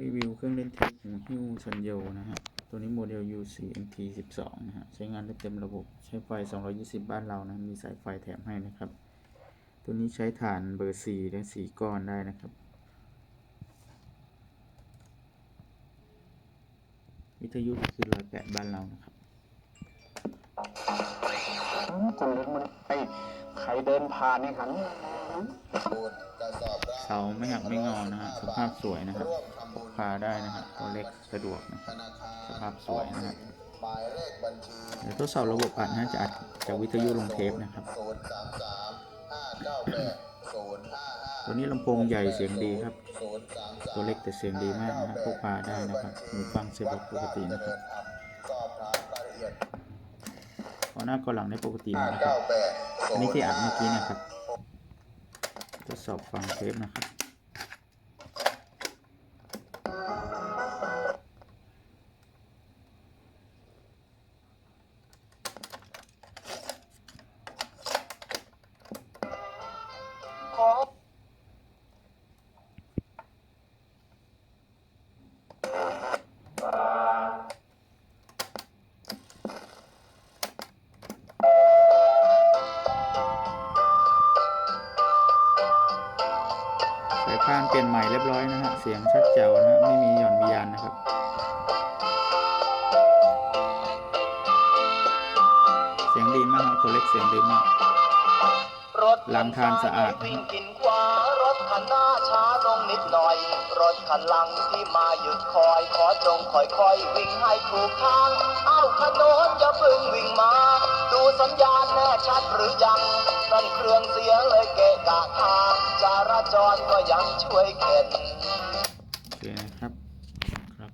รีวิวเครื่องเล่นเทปหูหิ้วชันโยนะฮะ ตัวนี้โมเดล U4 MT 12นะฮะ ใช้งานได้เต็มระบบ ใช้ไฟ 220 บ้านเรานะ มีสายไฟแถมให้นะครับ ตัวนี้ใช้ฐานเบอร์ 4 และ 4 ก้อนได้นะครับ วิทยุคือ108บ้านเรานะครับ เล็กมันไอ้ใครเดินผ่านนี่หันเสาไม่หักไม่งอนะฮะสภาพสวยนะครับพาได้นะฮะตัวเล็กสะดวกนะสภาพสวยนะฮะหมายเลขบัญชีเดี๋ยวทดสอบระบบอัดนะจะอัดจากวิทยุลงเทปนะครับตัวนี้ลำโพงใหญ่เสียงดีครับ ตัวเล็กแต่เสียงดีมากนะฮะพกพาได้นะครับหูฟังเสียบปกตินะครับ หน้าก็หลังได้ปกติหมห้าดนะคเก้ารับแปดอันนี้ที่อัดเมื่อกี้นะครับทดสอบฟังเทปนะครับ สายพานเปลี่ยนใหม่เรียบร้อยนะฮะ เสียงชัดแจ๋วนะฮะ ไม่มีหย่อนมียานนะครับเสียงดีมากครับตัวเล็กเสียงดีมากหลังทานสะอาดวิ่งกินขวารถคันหน้าช้าลงนิดหน่อย รถคันหลังที่มาหยุดคอย ขอจงคอยคอยวิ่งให้ถูกทาง เอ้าขนนอย่าพึ่งวิ่งมา ดูสัญญาณแน่ชัดหรือยังนั่นเครื่องเสียเลยเกะกะทาง จราจรก็ยังช่วยเข็น